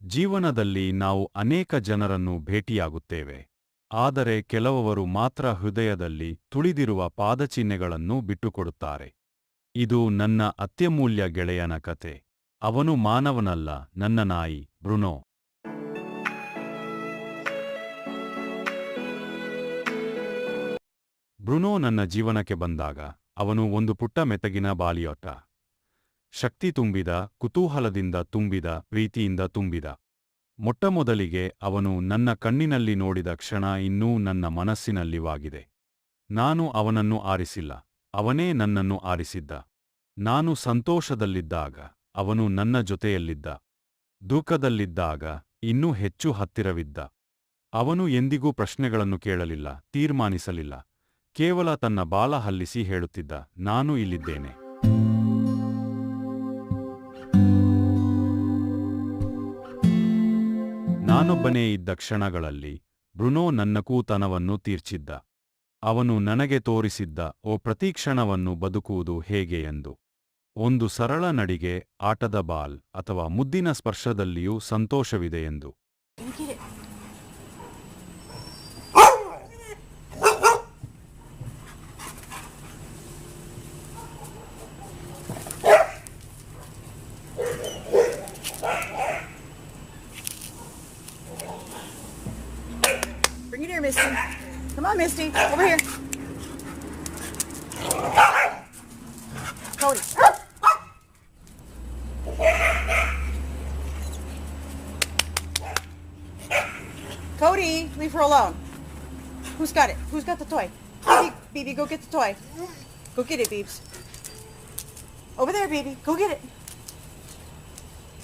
ಜೀವನದಲ್ಲಿ ನಾವು ಅನೇಕ ಜನರನ್ನು ಭೇಟಿಯಾಗುತ್ತೇವೆ. ಆದರೆ ಕೆಲವರು ಮಾತ್ರ ಹೃದಯದಲ್ಲಿ ತುಳಿದಿರುವ ಪಾದಚಿಹ್ನೆಗಳನ್ನು ಬಿಟ್ಟುಕೊಡುತ್ತಾರೆ. ಇದು ನನ್ನ ಅತ್ಯಮೂಲ್ಯ ಗೆಳೆಯನ ಕತೆ. ಅವನು ಮಾನವನಲ್ಲ, ನನ್ನ ನಾಯಿ, ಬ್ರುನೋ. ಬ್ರುನೋ ನನ್ನ ಜೀವನಕ್ಕೆ ಬಂದಾಗ, ಅವನು ಒಂದು ಪುಟ್ಟ ಮೆತಗಿನ ಬಾಲಿಯೋಟ ಶಕ್ತಿ ತುಂಬಿದ, ಕುತೂಹಲದಿಂದ ತುಂಬಿದ, ಪ್ರೀತಿಯಿಂದ ತುಂಬಿದ. ಮೊಟ್ಟಮೊದಲಿಗೆ ಅವನು ನನ್ನ ಕಣ್ಣಿನಲ್ಲಿ ನೋಡಿದ ಕ್ಷಣ ಇನ್ನೂ ನನ್ನ ಮನಸ್ಸಿನಲ್ಲಿವಾಗಿದೆ. ನಾನು ಅವನನ್ನು ಆರಿಸಿಲ್ಲ, ಅವನೇ ನನ್ನನ್ನು ಆರಿಸಿದ್ದ. ನಾನು ಸಂತೋಷದಲ್ಲಿದ್ದಾಗ, ಅವನು ನನ್ನ ಜೊತೆಯಲ್ಲಿದ್ದ. ದುಃಖದಲ್ಲಿದ್ದಾಗ, ಇನ್ನೂ ಹೆಚ್ಚು ಹತ್ತಿರವಿದ್ದ. ಅವನು ಎಂದಿಗೂ ಪ್ರಶ್ನೆಗಳನ್ನು ಕೇಳಲಿಲ್ಲ, ತೀರ್ಮಾನಿಸಲಿಲ್ಲ. ಕೇವಲ ತನ್ನ ಬಾಲ ಹಲ್ಲಿಸಿ ಹೇಳುತ್ತಿದ್ದ, ನಾನು ಇಲ್ಲಿದ್ದೇನೆ. ನಾನೊಬ್ಬನೇ ಇದ್ದ ಕ್ಷಣಗಳಲ್ಲಿ ಬ್ರುನೋ ನನ್ನ ಕೂತನವನ್ನು ತೀರ್ಚಿದ್ದ. ಅವನು ನನಗೆ ತೋರಿಸಿದ್ದ, ಓ ಪ್ರತಿಕ್ಷಣವನ್ನು ಬದುಕುವುದು ಹೇಗೆ? ಎಂದು. ಒಂದು ಸರಳ ನಡಿಗೆ, ಆಟದ ಬಾಲ್ ಅಥವಾ ಮುದ್ದಿನ ಸ್ಪರ್ಶದಲ್ಲಿಯೂ ಸಂತೋಷವಿದೆ ಎಂದು. Misty. Come on, Misty. Over here. Cody. Cody, leave her alone. Who's got it? Who's got the toy? Baby, baby, go get the toy. Go get it, Beebs. Over there, baby. Go get it.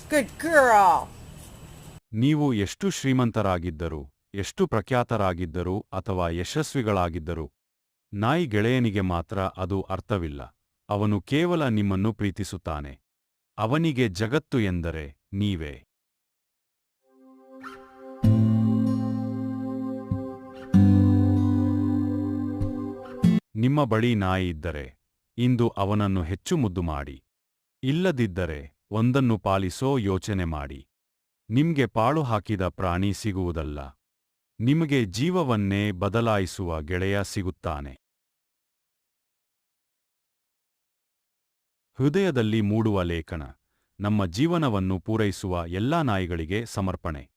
Good girl. ನೀವು ಎಷ್ಟು ಶ್ರೀಮಂತರಾಗಿದ್ದರೂ ಎಷ್ಟು ಪ್ರಖ್ಯಾತರಾಗಿದ್ದರು ಅಥವಾ ಯಶಸ್ವಿಗಳಾಗಿದ್ದರು. ನಾಯಿ ಗೆಳೆಯನಿಗೆ ಮಾತ್ರ ಅದು ಅರ್ಥವಿಲ್ಲ. ಅವನು ಕೇವಲ ನಿಮ್ಮನ್ನು ಪ್ರೀತಿಸುತ್ತಾನೆ. ಅವನಿಗೆ ಜಗತ್ತು ಎಂದರೆ ನೀವೇ. ನಿಮ್ಮ ಬಳಿ ನಾಯಿ ಇದ್ದರೆ, ಇಂದು ಅವನನ್ನು ಹೆಚ್ಚು ಮುದ್ದು ಮಾಡಿ. ಇಲ್ಲದಿದ್ದರೆ ಒಂದನ್ನು ಪಾಲಿಸೋ ಯೋಚನೆ ಮಾಡಿ. ನಿಮ್ಗೆ ಪಾಳು ಹಾಕಿದ ಪ್ರಾಣಿ ಸಿಗುವುದಲ್ಲ. ನಿಮಗೆ ಜೀವವನ್ನೇ ಬದಲಾಯಿಸುವ ಗೆಳೆಯ ಸಿಗುತ್ತಾನೆ. ಹೃದಯದಲ್ಲಿ ಮೂಡುವ ಲೇಖನ ನಮ್ಮ ಜೀವನವನ್ನು ಪೂರೈಸುವ ಎಲ್ಲಾ ನಾಯಿಗಳಿಗೆ ಸಮರ್ಪಣೆ.